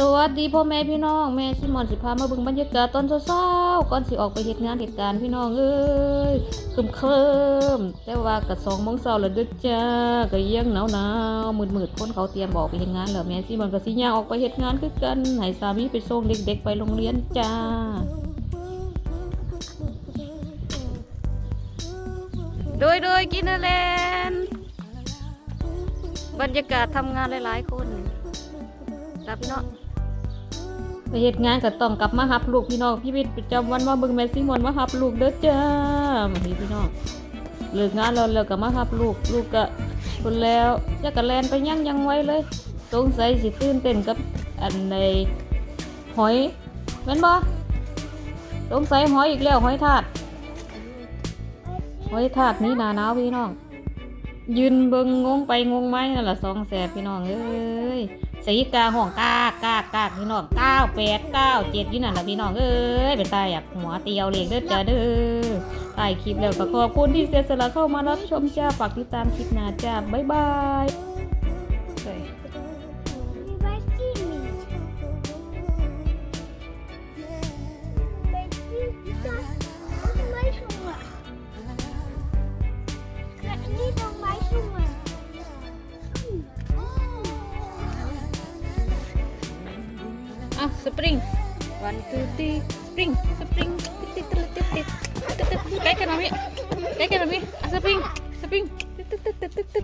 สวัสดีพ่อแม่พี่น้องแม่ซิมอนสิพามาบิ่งบรรยากาศตอนเช้าๆก่อนสิออกไปเฮ็ดงานเหตุการณ์พี่น้องเอ้ยคึมเคลิมแต่ว่าก็2โมงเช้าแล้วเด้อจ้าก็ยังหนาวๆมืดๆคนเขาเตรียมออกไปเฮ็ดงานแล้วแม่ซิมอนก็สิย่าออกไปเฮ็ดงานคือกันให้สามีไปส่งเด็กๆไปโรงเรียนจ้าโดยโดยกินอะไรแลนบรรยากาศทำงานหลายๆคนครับพี่น้อง ไปเหตุงานก็ต้องกลับมาหับลูกพี่น้องพี่วิทย์ประจำวันว่าเบิ่งแมซี่มอนมาหับลูกเด้อจ้ามาพี่พี่น้องเลิกงานแล้วแล้วก็มาหับลูกลูกก็คนแล้วจะกระแลนไปยังยังไว้เลยสงสัยสิตื่นเต้นกับอันในหอยแม่นบ่สงสัยหอยอีกแล้วหอยทาดหอยทากนี้หนาหนาวพี่น้อง ยืนเบิงงงไปงงไหมนั่นแหละสองแสบพี่น้องเอ้ยสีกาห้องกากกากกากพี่น้องเก้าแปดเก้าเจ็ดยี่นั่นแหละพี่น้องเอ้ยเป็นตายอยากหัวเตียวเลยเด้อจ้าเด้อตายคลิปแล้วก็ขอบคุณที่เสียสละเข้ามารับชมจ้าฝากติดตามคลิปหน้าจ้าบ๊ายบาย เฮ้ยอะสปริงวันทูตีสปริงสปริงติ